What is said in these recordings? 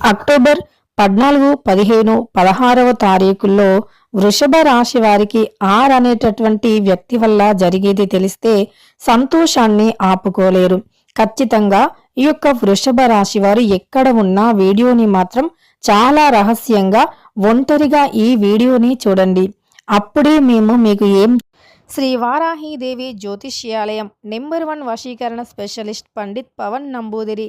October పద్నాలుగు పదిహేను పదహారవ తారీఖుల్లో వృషభ రాశి వారికి ఆర్ అనేటటువంటి వ్యక్తి వల్ల జరిగేది తెలిస్తే సంతోషాన్ని ఆపుకోలేరు. ఖచ్చితంగా ఈ యొక్క వృషభ రాశి వారు ఎక్కడ ఉన్నా వీడియోని మాత్రం చాలా రహస్యంగా ఒంటరిగా ఈ వీడియోని చూడండి. అప్పుడే మేము మీకు ఏం శ్రీ వారాహీదేవి జ్యోతిష్యాలయం నెంబర్ వన్ వశీకరణ స్పెషలిస్ట్ పండిత్ పవన్ నంబూదిరి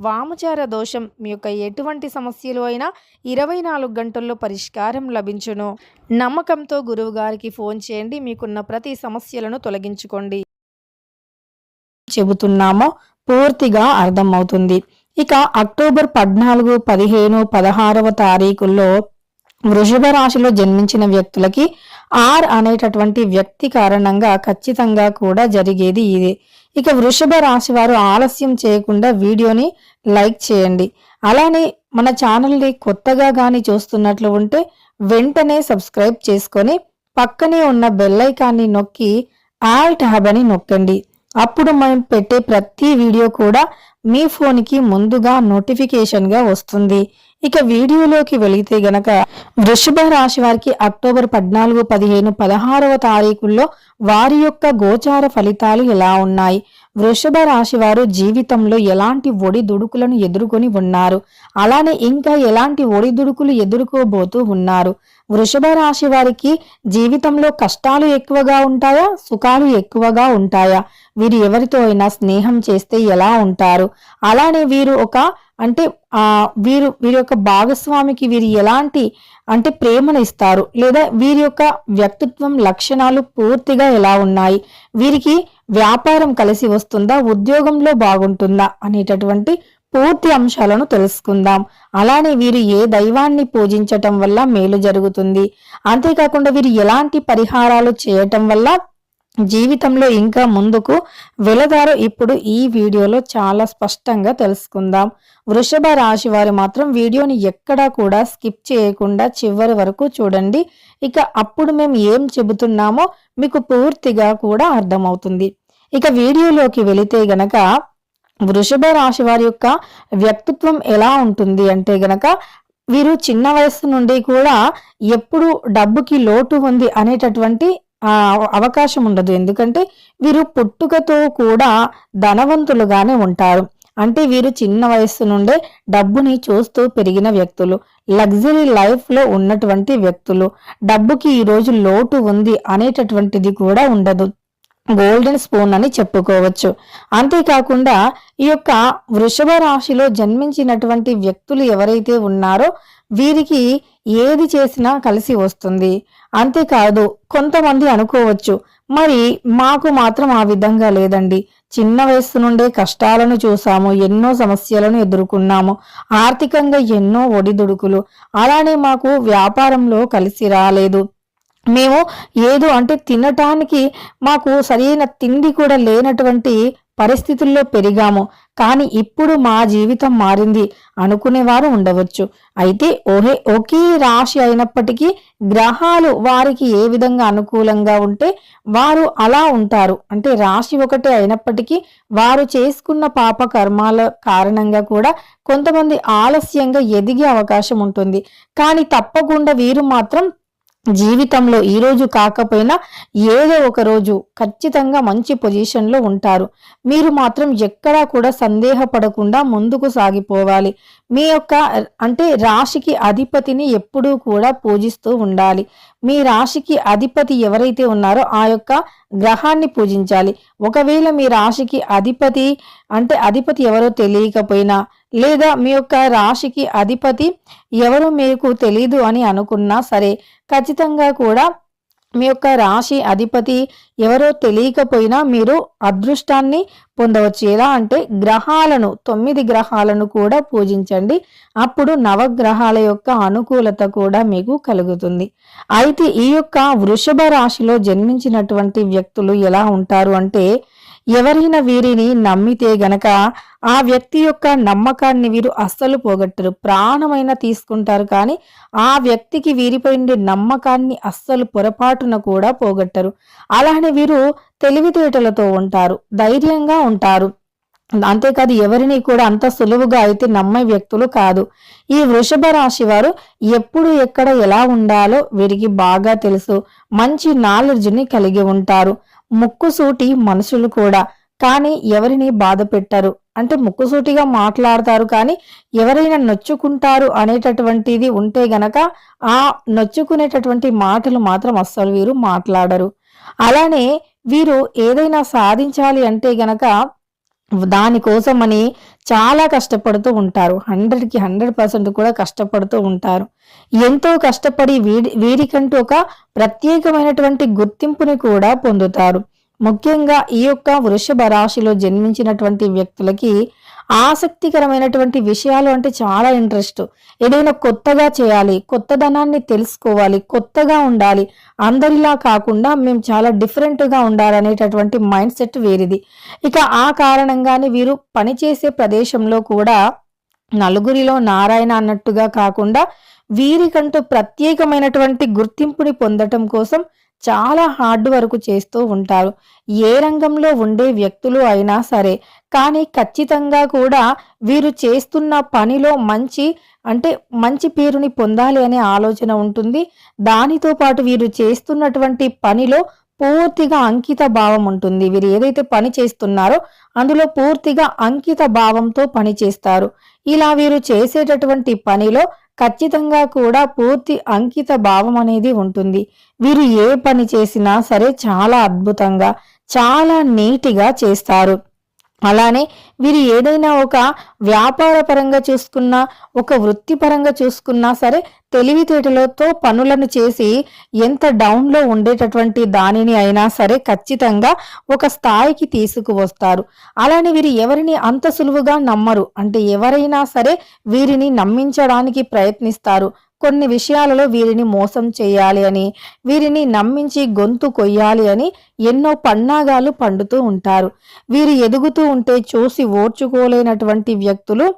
వామచార దోషం మీ యొక్క ఎటువంటి సమస్యలు అయినా ఇరవై నాలుగు గంటల్లో పరిష్కారం లభించును. నమ్మకంతో గురువుగారికి ఫోన్ చేయండి మీకున్న ప్రతి సమస్యలను తొలగించుకోండి. చెబుతున్నామో పూర్తిగా అర్థమవుతుంది. ఇక అక్టోబర్ పద్నాలుగు పదిహేను పదహారవ తారీఖుల్లో వృషభ రాశిలో జన్మించిన వ్యక్తులకి ఆర్ అనేటటువంటి వ్యక్తి కారణంగా ఖచ్చితంగా కూడా జరిగేది ఇదే. ఇక వృషభ రాశి వారు ఆలస్యం చేయకుండా వీడియోని లైక్ చేయండి. అలానే మన ఛానల్ని కొత్తగా కానీ చూస్తున్నట్లు ఉంటే వెంటనే సబ్స్క్రైబ్ చేసుకొని పక్కనే ఉన్న బెల్లైకాన్ని నొక్కి ఆల్ ట్యాబ్ అని నొక్కండి. అప్పుడు మనం పెట్టే ప్రతి వీడియో కూడా మీ ఫోన్కి ముందుగా నోటిఫికేషన్గా వస్తుంది. ఇక వీడియోలోకి వెళితే గనక వృషభ రాశి వారికి అక్టోబర్ పద్నాలుగు పదిహేను పదహారవ తారీఖుల్లో వారి యొక్క గోచార ఫలితాలు ఎలా ఉన్నాయి? వృషభ రాశి వారు జీవితంలో ఎలాంటి ఒడిదుడుకులను ఎదుర్కొని ఉన్నారు? అలానే ఇంకా ఎలాంటి ఒడిదుడుకులు ఎదుర్కోబోతూ ఉన్నారు? వృషభ రాశి వారికి జీవితంలో కష్టాలు ఎక్కువగా ఉంటాయా? సుఖాలు ఎక్కువగా ఉంటాయా? వీరు ఎవరితో అయినా స్నేహం చేస్తే ఎలా ఉంటారు? అలానే వీరు ఒక అంటే ఆ వీరు వీరి యొక్క భాగస్వామికి వీరు ఎలాంటి అంటే ప్రేమను ఇస్తారు. లేదా వీరి యొక్క వ్యక్తిత్వం లక్షణాలు పూర్తిగా ఎలా ఉన్నాయి? వీరికి వ్యాపారం కలిసి వస్తుందా? ఉద్యోగంలో బాగుంటుందా? అనేటటువంటి పూర్తి అంశాలను తెలుసుకుందాం. అలానే వీరు ఏ దైవాన్ని పూజించటం వల్ల మేలు జరుగుతుంది? అంతేకాకుండా వీరు ఎలాంటి పరిహారాలు చేయటం వల్ల జీవితంలో ఇంకా ముందుకు వెళదారో ఇప్పుడు ఈ వీడియోలో చాలా స్పష్టంగా తెలుసుకుందాం. వృషభ రాశి వారు మాత్రం వీడియోని ఎక్కడా కూడా స్కిప్ చేయకుండా చివరి వరకు చూడండి. ఇక అప్పుడు మేము ఏం చెబుతున్నామో మీకు పూర్తిగా కూడా అర్థమవుతుంది. ఇక వీడియోలోకి వెళితే గనక వృషభ రాశి వారి యొక్క వ్యక్తిత్వం ఎలా ఉంటుంది అంటే గనక వీరు చిన్న వయసు నుండి కూడా ఎప్పుడు డబ్బుకి లోటు ఉంది అనేటటువంటి అవకాశం ఉండదు. ఎందుకంటే వీరు పుట్టుకతో కూడా ధనవంతులుగానే ఉంటారు. అంటే వీరు చిన్న వయస్సు నుండే డబ్బుని చూస్తూ పెరిగిన వ్యక్తులు లగ్జరీ లైఫ్లో ఉన్నటువంటి వ్యక్తులు డబ్బుకి ఈరోజు లోటు ఉంది అనేటటువంటిది కూడా ఉండదు. గోల్డెన్ స్పూన్ అని చెప్పుకోవచ్చు. అంతేకాకుండా ఈ యొక్క వృషభ రాశిలో జన్మించినటువంటి వ్యక్తులు ఎవరైతే ఉన్నారో వీరికి ఏది చేసినా కలిసి వస్తుంది. అంతేకాదు కొంతమంది అనుకోవచ్చు మరి మాకు మాత్రం ఆ విధంగా లేదండి. చిన్న వయస్సు నుండే కష్టాలను చూసాము ఎన్నో సమస్యలను ఎదుర్కొన్నాము ఆర్థికంగా ఎన్నో ఒడిదుడుకులు. అలానే మాకు వ్యాపారంలో కలిసి రాలేదు. మేము ఏదో అంటే తినటానికి మాకు సరైన తిండి కూడా లేనటువంటి పరిస్థితుల్లో పెరిగాము. కానీ ఇప్పుడు మా జీవితం మారింది అనుకునేవారు ఉండవచ్చు. అయితే ఓహే ఒకే రాశి అయినప్పటికీ గ్రహాలు వారికి ఏ విధంగా అనుకూలంగా ఉంటే వారు అలా ఉంటారు. అంటే రాశి ఒకటే అయినప్పటికీ వారు చేసుకున్న పాప కర్మాల కారణంగా కూడా కొంతమంది ఆలస్యంగా ఎదిగే అవకాశం ఉంటుంది. కానీ తప్పకుండా వీరు మాత్రం జీవితంలో ఈ రోజు కాకపోయినా ఏదో ఒక రోజు ఖచ్చితంగా మంచి పొజిషన్లో ఉంటారు. మీరు మాత్రం ఎక్కడా కూడా సందేహపడకుండా ముందుకు సాగిపోవాలి. మీ యొక్క అంటే రాశికి అధిపతిని ఎప్పుడూ కూడా పూజిస్తూ ఉండాలి. మీ రాశికి అధిపతి ఎవరైతే ఉన్నారో ఆ యొక్క గ్రహాన్ని పూజించాలి. ఒకవేళ మీ రాశికి అధిపతి అంటే అధిపతి ఎవరో తెలియకపోయినా లేదా మీ యొక్క రాశికి అధిపతి ఎవరు మీకు తెలీదు అని అనుకున్నా సరే ఖచ్చితంగా కూడా మీ యొక్క రాశి అధిపతి ఎవరో తెలియకపోయినా మీరు అదృష్టాన్ని పొందవచ్చు. ఎలా అంటే గ్రహాలను తొమ్మిది గ్రహాలను కూడా పూజించండి. అప్పుడు నవగ్రహాల యొక్క అనుకూలత కూడా మీకు కలుగుతుంది. అయితే ఈ యొక్క వృషభ రాశిలో జన్మించినటువంటి వ్యక్తులు ఎలా ఉంటారు అంటే ఎవరైనా వీరిని నమ్మితే గనక ఆ వ్యక్తి యొక్క నమ్మకాన్ని వీరు అస్సలు పోగొట్టరు ప్రాణమైన తీసుకుంటారు కానీ ఆ వ్యక్తికి వీరిపై నమ్మకాన్ని అస్సలు పొరపాటున కూడా పోగొట్టరు. అలానే వీరు తెలివితేటలతో ఉంటారు ధైర్యంగా ఉంటారు. అంతేకాదు ఎవరిని కూడా అంత సులువుగా అయితే నమ్మే వ్యక్తులు కాదు. ఈ వృషభ రాశి వారు ఎప్పుడు ఎక్కడ ఎలా ఉండాలో వీరికి బాగా తెలుసు. మంచి నాలెడ్జ్ని కలిగి ఉంటారు. ముక్కుసూటి మనుషులు కూడా. కానీ ఎవరిని బాధ పెట్టరు అంటే ముక్కుసూటిగా మాట్లాడతారు కానీ ఎవరైనా నొచ్చుకుంటారు అనేటటువంటిది ఉంటే గనక ఆ నొచ్చుకునేటటువంటి మాటలు మాత్రం అస్సలు వీరు మాట్లాడరు. అలానే వీరు ఏదైనా సాధించాలి అంటే గనక దానికోసమని చాలా కష్టపడుతూ ఉంటారు. హండ్రెడ్కి హండ్రెడ్ పర్సెంట్ కూడా కష్టపడుతూ ఉంటారు. ఎంతో కష్టపడి వీడి వీరికంటూ ఒక ప్రత్యేకమైనటువంటి గుర్తింపుని కూడా పొందుతారు. ముఖ్యంగా ఈ యొక్క వృషభ రాశిలో జన్మించినటువంటి వ్యక్తులకి ఆసక్తికరమైనటువంటి విషయాలు అంటే చాలా ఇంట్రెస్ట్. ఏదైనా కొత్తగా చేయాలి కొత్తదనాన్ని తెలుసుకోవాలి కొత్తగా ఉండాలి అందరిలా కాకుండా మేము చాలా డిఫరెంట్గా ఉండాలనేటటువంటి మైండ్ సెట్ వేరిది. ఇక ఆ కారణంగానే వీరు పనిచేసే ప్రదేశంలో కూడా నలుగురిలో నారాయణ అన్నట్టుగా కాకుండా వీరికంటూ ప్రత్యేకమైనటువంటి గుర్తింపుని పొందటం కోసం చాలా హార్డ్ వర్క్ చేస్తూ ఉంటారు. ఏ రంగంలో ఉండే వ్యక్తులు అయినా సరే కానీ ఖచ్చితంగా కూడా వీరు చేస్తున్న పనిలో మంచి అంటే మంచి పేరుని పొందాలి అనే ఆలోచన ఉంటుంది. దానితో పాటు వీరు చేస్తున్నటువంటి పనిలో పూర్తిగా అంకిత భావం ఉంటుంది. వీరు ఏదైతే పని చేస్తున్నారో అందులో పూర్తిగా అంకిత భావంతో పని చేస్తారు. ఇలా వీరు చేసేటటువంటి పనిలో ఖచ్చితంగా కూడా పూర్తి అంకిత భావం అనేది ఉంటుంది. వీరు ఏ పని చేసినా సరే చాలా అద్భుతంగా చాలా నీటిగా చేస్తారు. అలానే వీరు ఏదైనా ఒక వ్యాపార పరంగా చూసుకున్నా ఒక వృత్తిపరంగా చూసుకున్నా సరే తెలివితేటలతో పనులను చేసి ఎంత డౌన్లో ఉండేటటువంటి దానిని అయినా సరే ఖచ్చితంగా ఒక స్థాయికి తీసుకువస్తారు. అలానే వీరు ఎవరిని అంత సులువుగా నమ్మరు. అంటే ఎవరైనా సరే వీరిని నమ్మించడానికి ప్రయత్నిస్తారు. కొన్ని విషయాలలో వీరిని మోసం చేయాలి అని వీరిని నమ్మించి గొంతు కొయ్యాలి అని ఎన్నో పన్నాగాలు పండుతూ ఉంటారు. వీరు ఎదుగుతూ ఉంటే చూసి ఓర్చుకోలేనటువంటి వ్యక్తులు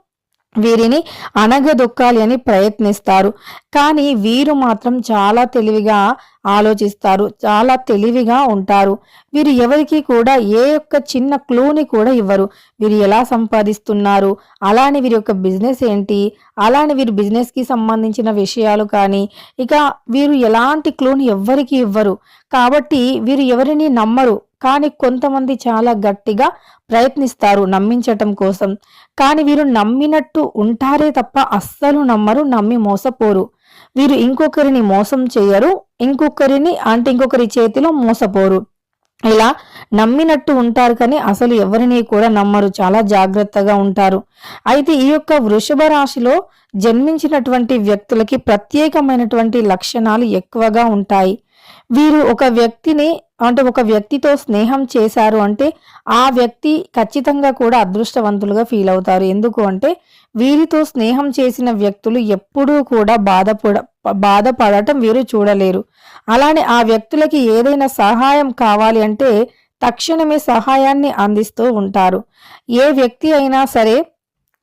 వీరిని అనగదొక్కాలి అని ప్రయత్నిస్తారు. కానీ వీరు మాత్రం చాలా తెలివిగా ఆలోచిస్తారు చాలా తెలివిగా ఉంటారు. వీరు ఎవరికి కూడా ఏ యొక్క చిన్న క్లూని కూడా ఇవ్వరు. వీరు ఎలా సంపాదిస్తున్నారు? అలానే వీరి యొక్క బిజినెస్ ఏంటి? అలానే వీరు బిజినెస్కి సంబంధించిన విషయాలు కానీ ఇక వీరు ఎలాంటి క్లూని ఎవ్వరికి ఇవ్వరు. కాబట్టి వీరు ఎవరిని నమ్మరు. కానీ కొంతమంది చాలా గట్టిగా ప్రయత్నిస్తారు నమ్మించటం కోసం. కానీ వీరు నమ్మినట్టు ఉంటారే తప్ప అస్సలు నమ్మరు నమ్మి మోసపోరు. వీరు ఇంకొకరిని మోసం చేయరు ఇంకొకరిని అంటే ఇంకొకరి చేతిలో మోసపోరు. ఇలా నమ్మినట్టు ఉంటారు కానీ అసలు ఎవరిని కూడా నమ్మరు చాలా జాగ్రత్తగా ఉంటారు. అయితే ఈ యొక్క వృషభ రాశిలో జన్మించినటువంటి వ్యక్తులకి ప్రత్యేకమైనటువంటి లక్షణాలు ఎక్కువగా ఉంటాయి. వీరు ఒక వ్యక్తిని అంటే ఒక వ్యక్తితో స్నేహం చేశారు అంటే ఆ వ్యక్తి ఖచ్చితంగా కూడా అదృష్టవంతులుగా ఫీల్ అవుతారు. ఎందుకు అంటే వీరితో స్నేహం చేసిన వ్యక్తులు ఎప్పుడూ కూడా బాధపడ బాధపడటం వీరు చూడలేరు. అలానే ఆ వ్యక్తులకి ఏదైనా సహాయం కావాలి అంటే తక్షణమే సహాయాన్ని అందిస్తూ ఉంటారు. ఏ వ్యక్తి అయినా సరే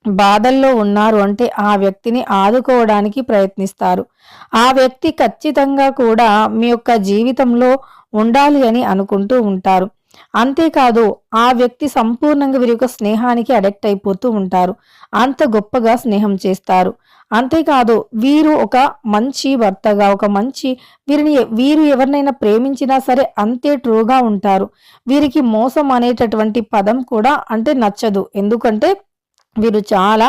బాధల్లో ఉన్నారు అంటే ఆ వ్యక్తిని ఆదుకోవడానికి ప్రయత్నిస్తారు. ఆ వ్యక్తి ఖచ్చితంగా కూడా మీ యొక్క జీవితంలో ఉండాలి అని అనుకుంటూ ఉంటారు. అంతేకాదు ఆ వ్యక్తి సంపూర్ణంగా వీరి యొక్క స్నేహానికి అడెక్ట్ అయిపోతూ ఉంటారు. అంత గొప్పగా స్నేహం చేస్తారు. అంతేకాదు వీరు ఒక మంచి భర్తగా ఒక మంచి వీరిని వీరు ఎవరినైనా ప్రేమించినా సరే అంతే ట్రూగా ఉంటారు. వీరికి మోసం అనేటటువంటి పదం కూడా అంటే నచ్చదు. ఎందుకంటే వీరు చాలా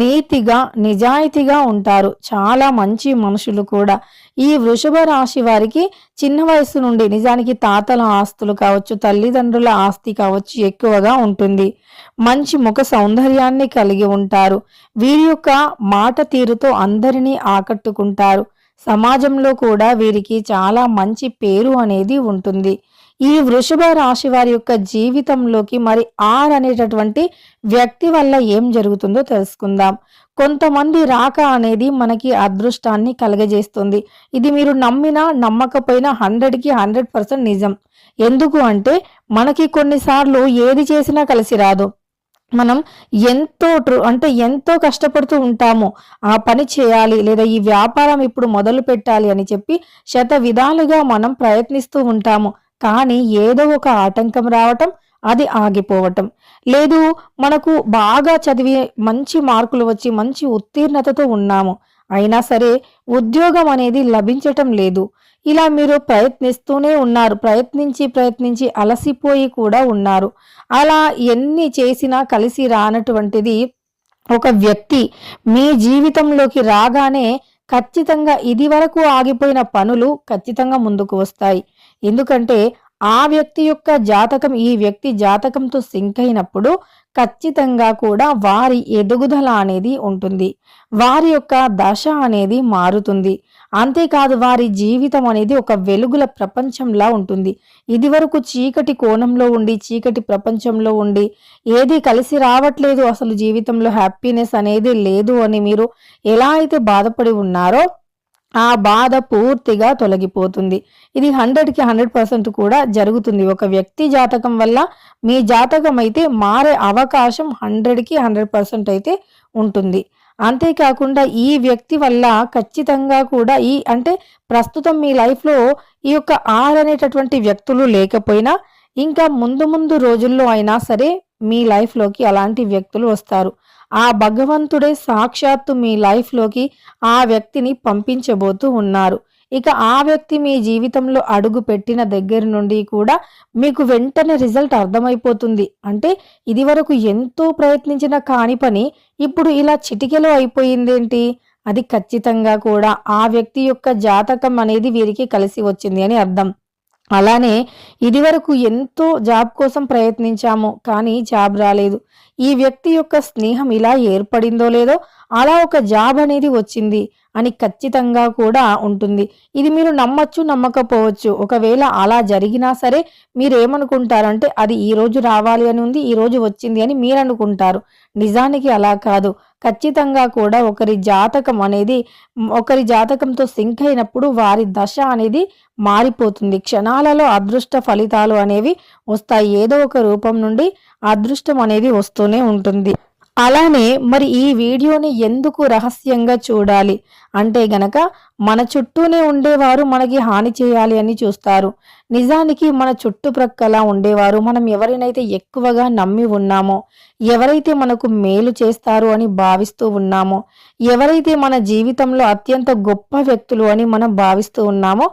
నీతిగా నిజాయితీగా ఉంటారు. చాలా మంచి మనుషులు కూడా. ఈ వృషభ రాశి వారికి చిన్న వయసు నుండి నిజానికి తాతల ఆస్తులు కావచ్చు తల్లిదండ్రుల ఆస్తి కావచ్చు ఎక్కువగా ఉంటుంది. మంచి ముఖ సౌందర్యాన్ని కలిగి ఉంటారు. వీరి యొక్క మాట తీరుతో అందరినీ ఆకట్టుకుంటారు. సమాజంలో కూడా వీరికి చాలా మంచి పేరు అనేది ఉంటుంది. ఈ వృషభ రాశి వారి యొక్క జీవితంలోకి మరి ఆర్ అనేటటువంటి వ్యక్తి వల్ల ఏం జరుగుతుందో తెలుసుకుందాం. కొంతమంది రాక అనేది మనకి అదృష్టాన్ని కలగజేస్తుంది. ఇది మీరు నమ్మినా నమ్మకపోయినా హండ్రెడ్కి హండ్రెడ్ పర్సెంట్ నిజం. ఎందుకు అంటే మనకి కొన్నిసార్లు ఏది చేసినా కలిసి రాదు. మనం ఎంతో అంటే ఎంతో కష్టపడుతూ ఉంటాము. ఆ పని చేయాలి లేదా ఈ వ్యాపారం ఇప్పుడు మొదలు పెట్టాలి అని చెప్పి శత విధాలుగా మనం ప్రయత్నిస్తూ ఉంటాము. కానీ ఏదో ఒక ఆటంకం రావటం అది ఆగిపోవటం. లేదు మనకు బాగా చదివి మంచి మార్కులు వచ్చి మంచి ఉత్తీర్ణతతో ఉన్నాము. అయినా సరే ఉద్యోగం అనేది లభించటం లేదు. ఇలా మీరు ప్రయత్నిస్తూనే ఉన్నారు. ప్రయత్నించి ప్రయత్నించి అలసిపోయి కూడా ఉన్నారు. అలా ఎన్ని చేసినా కలిసి రానటువంటిది ఒక వ్యక్తి మీ జీవితంలోకి రాగానే ఖచ్చితంగా ఇది వరకు ఆగిపోయిన పనులు ఖచ్చితంగా ముందుకు వస్తాయి. ఎందుకంటే ఆ వ్యక్తి యొక్క జాతకం ఈ వ్యక్తి జాతకంతో సింక్ అయినప్పుడు ఖచ్చితంగా కూడా వారి ఎదుగుదల అనేది ఉంటుంది. వారి యొక్క దశ అనేది మారుతుంది. అంతేకాదు వారి జీవితం అనేది ఒక వెలుగుల ప్రపంచంలా ఉంటుంది. ఇది వరకు చీకటి కోణంలో ఉండి చీకటి ప్రపంచంలో ఉండి ఏది కలిసి రావట్లేదు అసలు జీవితంలో హ్యాపీనెస్ అనేది లేదు అని మీరు ఎలా అయితే బాధపడి ఉన్నారో ఆ బాధ పూర్తిగా తొలగిపోతుంది. ఇది హండ్రెడ్కి హండ్రెడ్ పర్సెంట్ కూడా జరుగుతుంది. ఒక వ్యక్తి జాతకం వల్ల మీ జాతకం అయితే మారే అవకాశం హండ్రెడ్కి హండ్రెడ్ పర్సెంట్ అయితే ఉంటుంది. అంతేకాకుండా ఈ వ్యక్తి వల్ల ఖచ్చితంగా కూడా ఈ అంటే ప్రస్తుతం మీ లైఫ్లో ఈ యొక్క ఆర్ అనేటటువంటి వ్యక్తులు లేకపోయినా ఇంకా ముందు ముందు రోజుల్లో అయినా సరే మీ లైఫ్లోకి అలాంటి వ్యక్తులు వస్తారు. ఆ భగవంతుడే సాక్షాత్తు మీ లైఫ్లోకి ఆ వ్యక్తిని పంపించబోతూ ఉన్నారు. ఇక ఆ వ్యక్తి మీ జీవితంలో అడుగు పెట్టిన దగ్గర నుండి కూడా మీకు వెంటనే రిజల్ట్ అర్థమైపోతుంది. అంటే ఇది వరకు ఎంతో ప్రయత్నించిన కాని పని ఇప్పుడు ఇలా చిటికెలో అయిపోయిందేంటి? అది ఖచ్చితంగా కూడా ఆ వ్యక్తి యొక్క జాతకం అనేది వీరికి కలిసి వచ్చింది అని అర్థం. అలానే ఇదివరకు ఎంతో జాబ్ కోసం ప్రయత్నించాము కానీ జాబ్ రాలేదు. ఈ వ్యక్తి యొక్క స్నేహం ఇలా ఏర్పడిందో లేదో అలా ఒక జాబ్ అనేది వచ్చింది అని ఖచ్చితంగా కూడా ఉంటుంది. ఇది మీరు నమ్మచ్చు నమ్మకపోవచ్చు. ఒకవేళ అలా జరిగినా సరే మీరు ఏమనుకుంటారంటే అది ఈ రోజు రావాలి అని ఉంది ఈ రోజు వచ్చింది అని మీరు అనుకుంటారు నిజానికి అలా కాదు. ఖచ్చితంగా కూడా ఒకరి జాతకం అనేది ఒకరి జాతకంతో సింక్ అయినప్పుడు వారి దశ అనేది మారిపోతుంది. క్షణాలలో అదృష్ట ఫలితాలు అనేవి వస్తాయి. ఏదో ఒక రూపం నుండి అదృష్టం అనేది వస్తూనే ఉంటుంది. అలానే మరి ఈ వీడియోని ఎందుకు రహస్యంగా చూడాలి? అంటే గనక మన చుట్టూనే ఉండేవారు మనకి హాని చేయాలి అని చూస్తారు. నిజానికి మన చుట్టుప్రక్కల ఉండేవారు మనం ఎవరినైతే ఎక్కువగా నమ్మి ఉన్నామో ఎవరైతే మనకు మేలు చేస్తారు అని భావిస్తూ ఉన్నామో ఎవరైతే మన జీవితంలో అత్యంత గొప్ప వ్యక్తులు అని మనం భావిస్తూ ఉన్నామో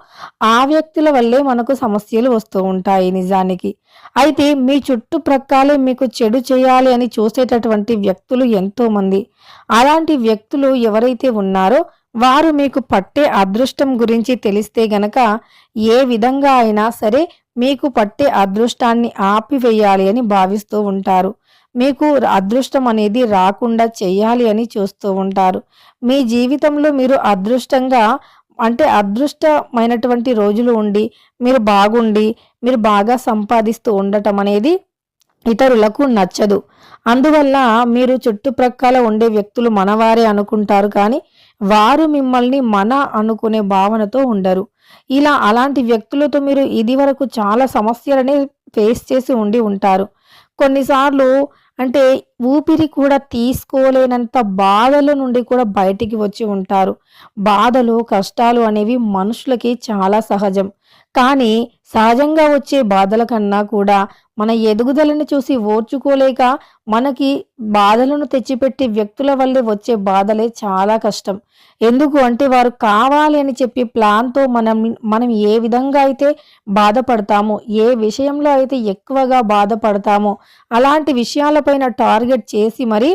ఆ వ్యక్తుల వల్లే మనకు సమస్యలు వస్తూ ఉంటాయి నిజానికి. అయితే మీ చుట్టుప్రక్కలే మీకు చెడు చేయాలి అని చూసేటటువంటి వ్యక్తులు ఎంతోమంది. అలాంటి వ్యక్తులు ఎవరైతే ఉన్నారో వారు మీకు పట్టే అదృష్టం గురించి తెలిస్తే గనక ఏ విధంగా అయినా సరే మీకు పట్టే అదృష్టాన్ని ఆపివేయాలి అని భావిస్తూ ఉంటారు. మీకు అదృష్టం అనేది రాకుండా చేయాలి అని చూస్తూ ఉంటారు. మీ జీవితంలో మీరు అదృష్టంగా అంటే అదృష్టమైనటువంటి రోజులు ఉండి మీరు బాగుండి మీరు బాగా సంపాదిస్తూ ఉండటం అనేది ఇతరులకు నచ్చదు. అందువల్ల మీరు చుట్టుప్రక్కల ఉండే వ్యక్తులు మనవారే అనుకుంటారు కానీ వారు మిమ్మల్ని మన అనుకునే భావనతో ఉండరు. ఇలా అలాంటి వ్యక్తులతో మీరు ఇది వరకు చాలా సమస్యలనే ఫేస్ చేసి ఉండి ఉంటారు. కొన్నిసార్లు అంటే ఊపిరి కూడా తీసుకోలేనంత బాధల నుండి కూడా బయటికి వచ్చి ఉంటారు. బాధలు కష్టాలు అనేవి మనుషులకి చాలా సహజం. కానీ సహజంగా వచ్చే బాధల కన్నా కూడా మన ఎదుగుదలని చూసి ఓర్చుకోలేక మనకి బాధలను తెచ్చిపెట్టి వ్యక్తుల వల్లే వచ్చే బాధలే చాలా కష్టం. ఎందుకు అంటే వారు కావాలి అని చెప్పి ప్లాన్తో మనం మనం ఏ విధంగా అయితే బాధపడతామో ఏ విషయంలో అయితే ఎక్కువగా బాధపడతామో అలాంటి విషయాలపైన టార్గెట్ చేసి మరి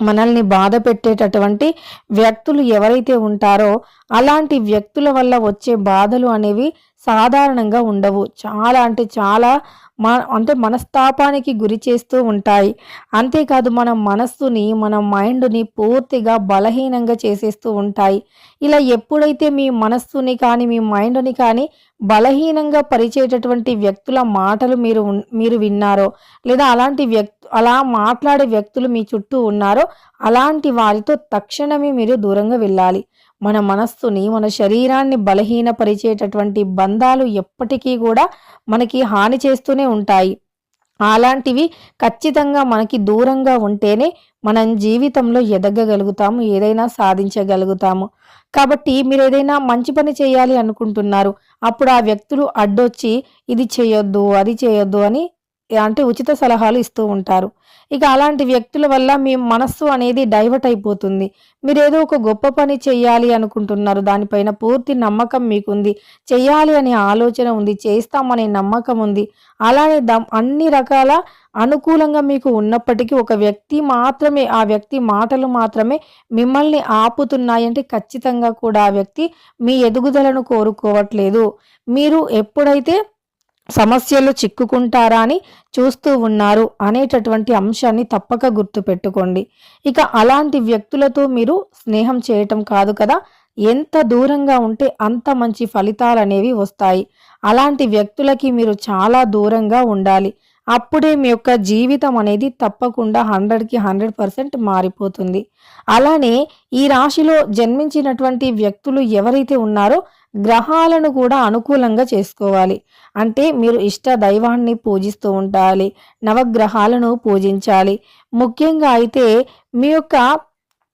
మనల్ని బాధ పెట్టేటటువంటి వ్యక్తులు ఎవరైతే ఉంటారో అలాంటి వ్యక్తుల వల్ల వచ్చే బాధలు అనేవి సాధారణంగా ఉండవు. చాలా అంటే చాలా మా అంటే మనస్తాపానికి గురి చేస్తూ ఉంటాయి. అంతేకాదు మన మనస్సుని మన మైండ్ని పూర్తిగా బలహీనంగా చేసేస్తూ ఉంటాయి. ఇలా ఎప్పుడైతే మీ మనస్సుని కానీ మీ మైండ్ని కానీ బలహీనంగా పరిచేటటువంటి వ్యక్తుల మాటలు మీరు ఉన్- మీరు విన్నారో లేదా అలాంటి వ్యక్తు అలా మాట్లాడే వ్యక్తులు మీ చుట్టూ ఉన్నారో అలాంటి వారితో తక్షణమే మీరు దూరంగా వెళ్ళాలి. మన మనస్సుని మన శరీరాన్ని బలహీనపరిచేటటువంటి బంధాలు ఎప్పటికీ కూడా మనకి హాని చేస్తూనే ఉంటాయి. అలాంటివి ఖచ్చితంగా మనకి దూరంగా ఉంటేనే మనం జీవితంలో ఎదగగలుగుతాము ఏదైనా సాధించగలుగుతాము. కాబట్టి మీరు ఏదైనా మంచి పని చేయాలి అనుకుంటున్నారు అప్పుడు ఆ వ్యక్తులు అడ్డొచ్చి ఇది చేయొద్దు అది చేయొద్దు అని అంటే ఉచిత సలహాలు ఇస్తూ ఉంటారు. ఇక అలాంటి వ్యక్తుల వల్ల మీ మనస్సు అనేది డైవర్ట్ అయిపోతుంది. మీరు ఏదో ఒక గొప్ప పని చేయాలి అనుకుంటున్నారు. దానిపైన పూర్తి నమ్మకం మీకుంది. చెయ్యాలి అనే ఆలోచన ఉంది. చేస్తామనే నమ్మకం ఉంది. అలానే దమ్ అన్ని రకాల అనుకూలంగా మీకు ఉన్నప్పటికీ ఒక వ్యక్తి మాత్రమే ఆ వ్యక్తి మాటలు మాత్రమే మిమ్మల్ని ఆపుతున్నాయంటే ఖచ్చితంగా కూడా ఆ వ్యక్తి మీ ఎదుగుదలను కోరుకోవట్లేదు. మీరు ఎప్పుడైతే సమస్యలు చిక్కుకుంటారా అని చూస్తూ ఉన్నారు అనేటటువంటి అంశాన్ని తప్పక గుర్తుపెట్టుకోండి. ఇక అలాంటి వ్యక్తులతో మీరు స్నేహం చేయటం కాదు కదా. ఎంత దూరంగా ఉంటే అంత మంచి ఫలితాలు అనేవి వస్తాయి. అలాంటి వ్యక్తులకి మీరు చాలా దూరంగా ఉండాలి. అప్పుడే మీ యొక్క జీవితం అనేది తప్పకుండా హండ్రెడ్కి హండ్రెడ్ పర్సెంట్ మారిపోతుంది. అలానే ఈ రాశిలో జన్మించినటువంటి వ్యక్తులు ఎవరైతే ఉన్నారో గ్రహాలను కూడా అనుకూలంగా చేసుకోవాలి. అంటే మీరు ఇష్ట దైవాన్ని పూజిస్తూ ఉండాలి నవగ్రహాలను పూజించాలి. ముఖ్యంగా అయితే మీ యొక్క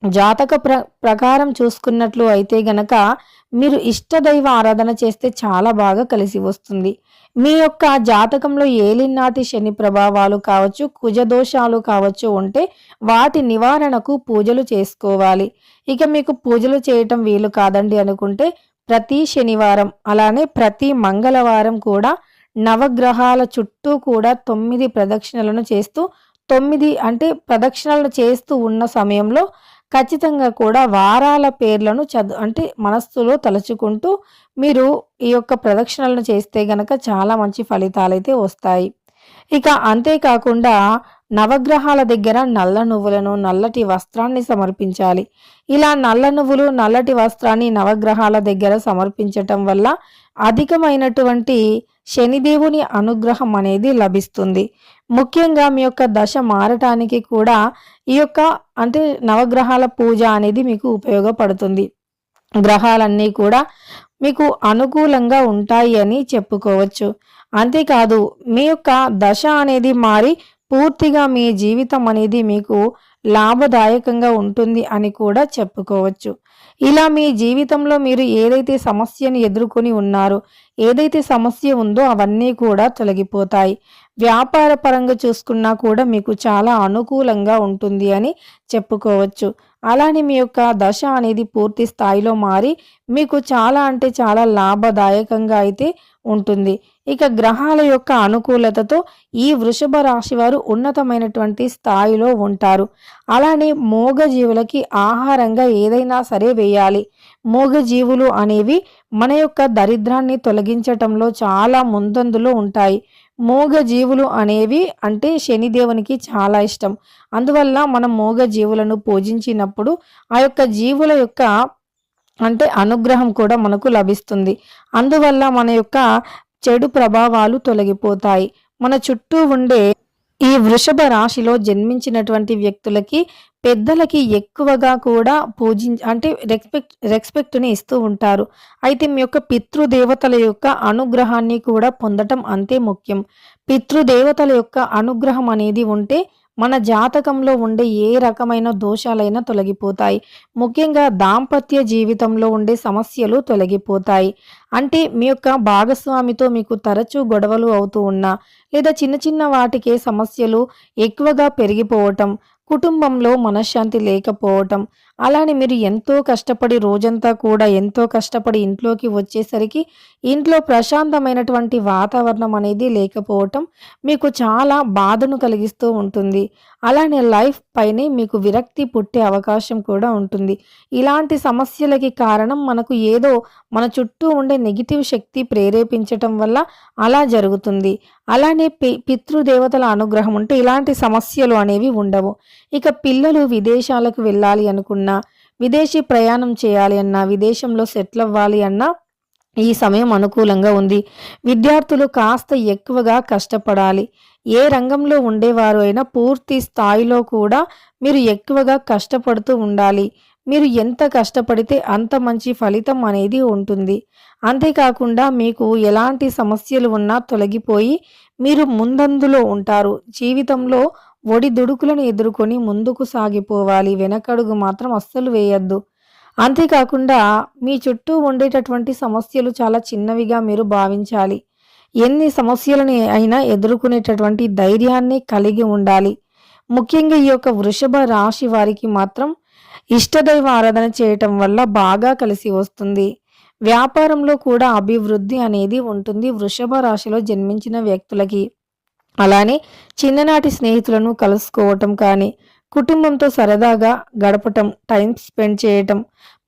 జాతక ప్ర ప్రకారం చూసుకున్నట్లు అయితే గనక మీరు ఇష్టదైవ ఆరాధన చేస్తే చాలా బాగా కలిసి వస్తుంది. మీ యొక్క జాతకంలో ఏలినాటి శని ప్రభావాలు కావచ్చు కుజదోషాలు కావచ్చు ఉంటే వాటి నివారణకు పూజలు చేసుకోవాలి. ఇక మీకు పూజలు చేయటం వీలు కాదండి అనుకుంటే ప్రతి శనివారం అలానే ప్రతి మంగళవారం కూడా నవగ్రహాల చుట్టూ కూడా తొమ్మిది ప్రదక్షిణలను చేస్తూ తొమ్మిది అంటే ప్రదక్షిణలను చేస్తూ ఉన్న సమయంలో ఖచ్చితంగా కూడా వారాల పేర్లను చదు అంటే మనస్సులో తలుచుకుంటూ మీరు ఈ యొక్క ప్రదక్షిణలను చేస్తే గనక చాలా మంచి ఫలితాలైతే వస్తాయి. ఇక అంతేకాకుండా నవగ్రహాల దగ్గర నల్ల నువ్వులను నల్లటి వస్త్రాన్ని సమర్పించాలి. ఇలా నల్ల నువ్వులు నల్లటి వస్త్రాన్ని నవగ్రహాల దగ్గర సమర్పించటం వల్ల అధికమైనటువంటి శనిదేవుని అనుగ్రహం అనేది లభిస్తుంది. ముఖ్యంగా మీ యొక్క దశ మారటానికి కూడా ఈ యొక్క అంటే నవగ్రహాల పూజ అనేది మీకు ఉపయోగపడుతుంది. గ్రహాలన్నీ కూడా మీకు అనుకూలంగా ఉంటాయి అని చెప్పుకోవచ్చు. అంతేకాదు మీ యొక్క దశ అనేది మారి పూర్తిగా మీ జీవితం అనేది మీకు లాభదాయకంగా ఉంటుంది అని కూడా చెప్పుకోవచ్చు. ఇలా మీ జీవితంలో మీరు ఏదైతే సమస్యను ఎదుర్కొని ఉన్నారో ఏదైతే సమస్య ఉందో అవన్నీ కూడా తొలగిపోతాయి. వ్యాపార పరంగా చూసుకున్నా కూడా మీకు చాలా అనుకూలంగా ఉంటుంది అని చెప్పుకోవచ్చు. అలానే మీ యొక్క దశ అనేది పూర్తి స్థాయిలో మారి మీకు చాలా అంటే చాలా లాభదాయకంగా అయితే ఉంటుంది. ఇక గ్రహాల యొక్క అనుకూలతతో ఈ వృషభ రాశి వారు ఉన్నతమైనటువంటి స్థాయిలో ఉంటారు. అలానే మూగజీవులకి ఆహారంగా ఏదైనా సరే వేయాలి. మూగజీవులు అనేవి మన యొక్క దరిద్రాన్ని తొలగించటంలో చాలా ముందందులో ఉంటాయి. మూగజీవులు అనేవి అంటే శనిదేవునికి చాలా ఇష్టం. అందువల్ల మనం మూగజీవులను పూజించినప్పుడు ఆ యొక్క జీవుల యొక్క అంటే అనుగ్రహం కూడా మనకు లభిస్తుంది. అందువల్ల మన యొక్క చెడు ప్రభావాలు తొలగిపోతాయి. మన చుట్టూ ఉండే ఈ వృషభ రాశిలో జన్మించినటువంటి వ్యక్తులకి పెద్దలకి ఎక్కువగా కూడా పూజి అంటే రెస్పెక్ట్ రెస్పెక్ట్ని ఇస్తూ ఉంటారు. అయితే మీ యొక్క పితృదేవతల యొక్క అనుగ్రహాన్ని కూడా పొందటం అంతే ముఖ్యం. పితృదేవతల యొక్క అనుగ్రహం అనేది ఉంటే మన జాతకంలో ఉండే ఏ రకమైన దోషాలైనా తొలగిపోతాయి. ముఖ్యంగా దాంపత్య జీవితంలో ఉండే సమస్యలు తొలగిపోతాయి. అంటే మీ యొక్క భాగస్వామితో మీకు తరచూ గొడవలు అవుతూ ఉన్నా లేదా చిన్న చిన్న వాటికే సమస్యలు ఎక్కువగా పెరిగిపోవటం కుటుంబంలో మనశ్శాంతి లేకపోవటం అలానే మీరు ఎంతో కష్టపడి రోజంతా కూడా ఎంతో కష్టపడి ఇంట్లోకి వచ్చేసరికి ఇంట్లో ప్రశాంతమైనటువంటి వాతావరణం అనేది లేకపోవటం మీకు చాలా బాధను కలిగిస్తూ ఉంటుంది. అలానే లైఫ్ పైనే మీకు విరక్తి పుట్టే అవకాశం కూడా ఉంటుంది. ఇలాంటి సమస్యలకి కారణం మనకు ఏదో మన చుట్టూ ఉండే నెగిటివ్ శక్తి ప్రేరేపించటం వల్ల అలా జరుగుతుంది. అలానే పి పితృదేవతల అనుగ్రహం ఉంటే ఇలాంటి సమస్యలు అనేవి ఉండవు. ఇక పిల్లలు విదేశాలకు వెళ్ళాలి అనుకున్నా విదేశీ ప్రయాణం చేయాలి అన్నా విదేశంలో సెటిల్ అవ్వాలి అన్నా ఈ సమయం అనుకూలంగా ఉంది. విద్యార్థులు కాస్త ఎక్కువగా కష్టపడాలి. ఏ రంగంలో ఉండేవారు అయినా పూర్తి స్థాయిలో కూడా మీరు ఎక్కువగా కష్టపడుతూ ఉండాలి. మీరు ఎంత కష్టపడితే అంత మంచి ఫలితం అనేది ఉంటుంది. అంతేకాకుండా మీకు ఎలాంటి సమస్యలు ఉన్నా తొలగిపోయి మీరు ముందందులో ఉంటారు. జీవితంలో ఒడిదుడుకులను ఎదుర్కొని ముందుకు సాగిపోవాలి. వెనకడుగు మాత్రం అస్సలు వేయద్దు. అంతేకాకుండా మీ చుట్టూ ఉండేటటువంటి సమస్యలు చాలా చిన్నవిగా మీరు భావించాలి. ఎన్ని సమస్యలని అయినా ఎదుర్కొనేటటువంటి ధైర్యాన్ని కలిగి ఉండాలి. ముఖ్యంగా ఈ యొక్క వృషభ రాశి వారికి మాత్రం ఇష్టదైవ ఆరాధన చేయటం వల్ల బాగా కలిసి వస్తుంది. వ్యాపారంలో కూడా అభివృద్ధి అనేది ఉంటుంది వృషభ రాశిలో జన్మించిన వ్యక్తులకి. అలానే చిన్ననాటి స్నేహితులను కలుసుకోవటం కానీ కుటుంబంతో సరదాగా గడపటం టైం స్పెండ్ చేయటం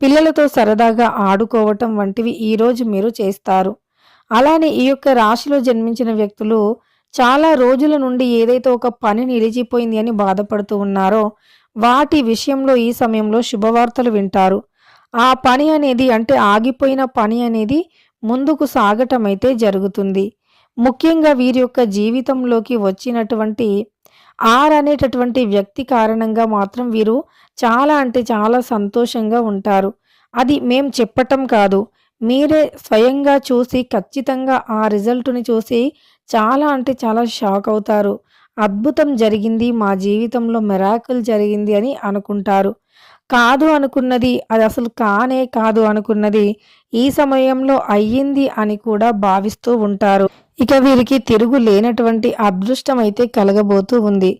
పిల్లలతో సరదాగా ఆడుకోవటం వంటివి ఈరోజు మీరు చేస్తారు. అలానే ఈ యొక్క రాశిలో జన్మించిన వ్యక్తులు చాలా రోజుల నుండి ఏదైతే ఒక పని నిలిచిపోయింది అని బాధపడుతూ ఉన్నారో వాటి విషయంలో ఈ సమయంలో శుభవార్తలు వింటారు. ఆ పని అనేది అంటే ఆగిపోయిన పని అనేది ముందుకు సాగటం అయితే జరుగుతుంది. ముఖ్యంగా వీరి యొక్క జీవితంలోకి వచ్చినటువంటి ఆర్ అనేటటువంటి వ్యక్తి కారణంగా మాత్రం వీరు చాలా అంటే చాలా సంతోషంగా ఉంటారు. అది మేం చెప్పటం కాదు. మీరే స్వయంగా చూసి ఖచ్చితంగా ఆ రిజల్ట్ని చూసి చాలా అంటే చాలా షాక్ అవుతారు. అద్భుతం జరిగింది మా జీవితంలో మెరాకుల్ జరిగింది అని అనుకుంటారు. కాదు అనుకున్నది అది అసలు కానే కాదు అనుకున్నది ఈ సమయంలో అయ్యింది అని కూడా భావిస్తూ ఉంటారు. ఇక వీరికి తిరుగు లేనటువంటి అదృష్టం అయితే కలగబోతూ ఉంది.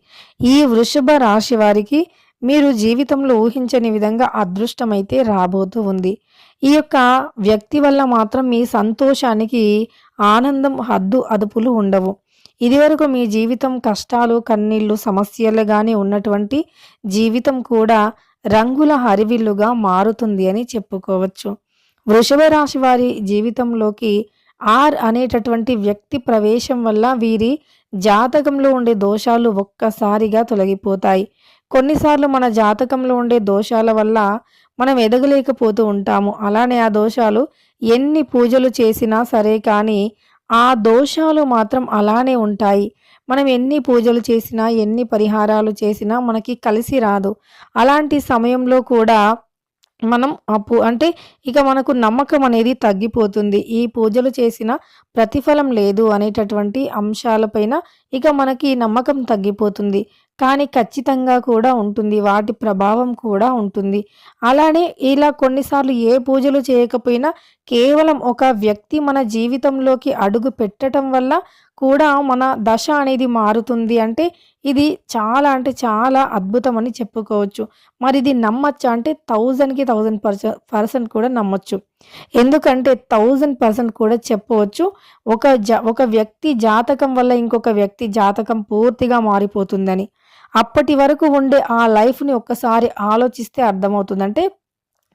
ఈ వృషభ రాశి వారికి మీరు జీవితంలో ఊహించని విధంగా అదృష్టం అయితే రాబోతూ ఉంది. ఈ యొక్క వ్యక్తి వల్ల మాత్రం మీ సంతోషానికి ఆనందం హద్దు అదుపులు ఉండవు. ఇదివరకు మీ జీవితం కష్టాలు కన్నీళ్ళు సమస్యలుగానే ఉన్నటువంటి జీవితం కూడా రంగుల హరివిల్లుగా మారుతుంది అని చెప్పుకోవచ్చు. వృషభ రాశి వారి జీవితంలోకి ఆర్ అనేటటువంటి వ్యక్తి ప్రవేశం వల్ల వీరి జాతకంలో ఉండే దోషాలు ఒక్కసారిగా తొలగిపోతాయి. కొన్నిసార్లు మన జాతకంలో ఉండే దోషాల వల్ల మనం ఎదగలేకపోతూ ఉంటాము. అలానే ఆ దోషాలు ఎన్ని పూజలు చేసినా సరే కానీ ఆ దోషాలు మాత్రం అలానే ఉంటాయి. మనం ఎన్ని పూజలు చేసినా ఎన్ని పరిహారాలు చేసినా మనకి కలిసి రాదు. అలాంటి సమయంలో కూడా మనం అప్పు అంటే ఇక మనకు నమ్మకం అనేది తగ్గిపోతుంది. ఈ పూజలు చేసిన ప్రతిఫలం లేదు అనేటటువంటి అంశాలపైన ఇక మనకి నమ్మకం తగ్గిపోతుంది. కానీ ఖచ్చితంగా కూడా ఉంటుంది. వాటి ప్రభావం కూడా ఉంటుంది. అలానే ఇలా కొన్నిసార్లు ఏ పూజలు చేయకపోయినా కేవలం ఒక వ్యక్తి మన జీవితంలోకి అడుగు పెట్టడం వల్ల కూడా మన దశ అనేది మారుతుంది. అంటే ఇది చాలా అంటే చాలా అద్భుతం అని చెప్పుకోవచ్చు. మరి ఇది నమ్మచ్చు అంటే థౌజండ్కి థౌజండ్ పర్సెంట్ పర్సెంట్ కూడా నమ్మచ్చు. ఎందుకంటే థౌజండ్ పర్సెంట్ కూడా చెప్పవచ్చు. ఒక జ ఒక వ్యక్తి జాతకం వల్ల ఇంకొక వ్యక్తి జాతకం పూర్తిగా మారిపోతుందని. అప్పటి వరకు ఉండే ఆ లైఫ్ని ఒక్కసారి ఆలోచిస్తే అర్థమవుతుంది. అంటే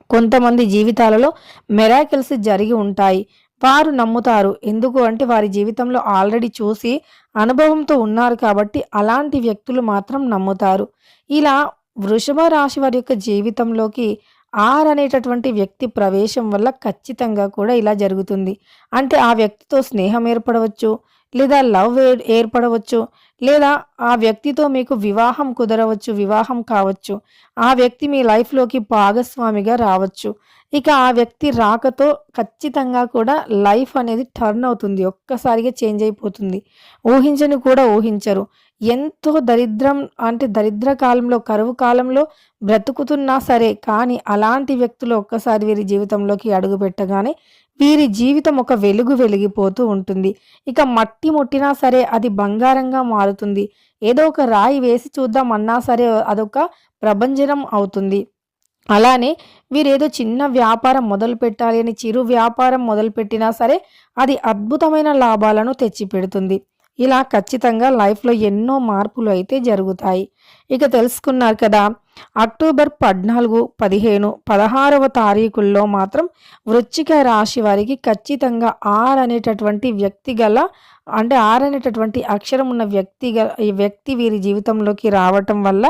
కొంతమంది జీవితాలలో మెరాకిల్స్ జరిగి ఉంటాయి. వారు నమ్ముతారు. ఎందుకు అంటే వారి జీవితంలో ఆల్రెడీ చూసి అనుభవంతో ఉన్నారు కాబట్టి అలాంటి వ్యక్తులు మాత్రం నమ్ముతారు. ఇలా వృషభ రాశి వారి యొక్క జీవితంలోకి ఆర్ అనేటటువంటి వ్యక్తి ప్రవేశం వల్ల ఖచ్చితంగా కూడా ఇలా జరుగుతుంది. అంటే ఆ వ్యక్తితో స్నేహం ఏర్పడవచ్చు. లేదా లవ్ ఏర్పడవచ్చు లేదా ఆ వ్యక్తితో మీకు వివాహం కుదరవచ్చు వివాహం కావచ్చు ఆ వ్యక్తి మీ లైఫ్లోకి భాగస్వామిగా రావచ్చు. ఇక ఆ వ్యక్తి రాకతో ఖచ్చితంగా కూడా లైఫ్ అనేది టర్న్ అవుతుంది ఒక్కసారిగా చేంజ్ అయిపోతుంది. ఊహించని కూడా ఊహించరు. ఎంతో దరిద్రం అంటే దరిద్ర కాలంలో కరువు కాలంలో బ్రతుకుతున్నా సరే కానీ అలాంటి వ్యక్తులు ఒక్కసారి వీరి జీవితంలోకి అడుగు పెట్టగానే వీరి జీవితం ఒక వెలుగు వెలిగిపోతూ ఉంటుంది. ఇక మట్టి ముట్టినా సరే అది బంగారంగా మారుతుంది. ఏదో ఒక రాయి వేసి చూద్దాం అన్నా సరే అదొక ప్రభంజనం అవుతుంది. అలానే వీరేదో చిన్న వ్యాపారం మొదలు పెట్టాలి అని చిరు వ్యాపారం మొదలుపెట్టినా సరే అది అద్భుతమైన లాభాలను తెచ్చిపెడుతుంది. ఇలా ఖచ్చితంగా లైఫ్లో ఎన్నో మార్పులు అయితే జరుగుతాయి. ఇక తెలుసుకున్నారు కదా అక్టోబర్ పద్నాలుగు పదిహేను పదహారవ తారీఖుల్లో మాత్రం వృచ్చిక రాశి వారికి ఖచ్చితంగా ఆర్ అనేటటువంటి వ్యక్తి గల అంటే ఆర్ అనేటటువంటి అక్షరం ఉన్న వ్యక్తి ఈ వ్యక్తి వీరి జీవితంలోకి రావటం వల్ల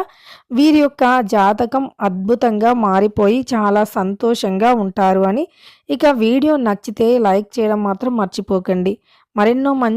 వీరి యొక్క జాతకం అద్భుతంగా మారిపోయి చాలా సంతోషంగా ఉంటారు అని ఇక వీడియో నచ్చితే లైక్ చేయడం మాత్రం మర్చిపోకండి. మరెన్నో మంచి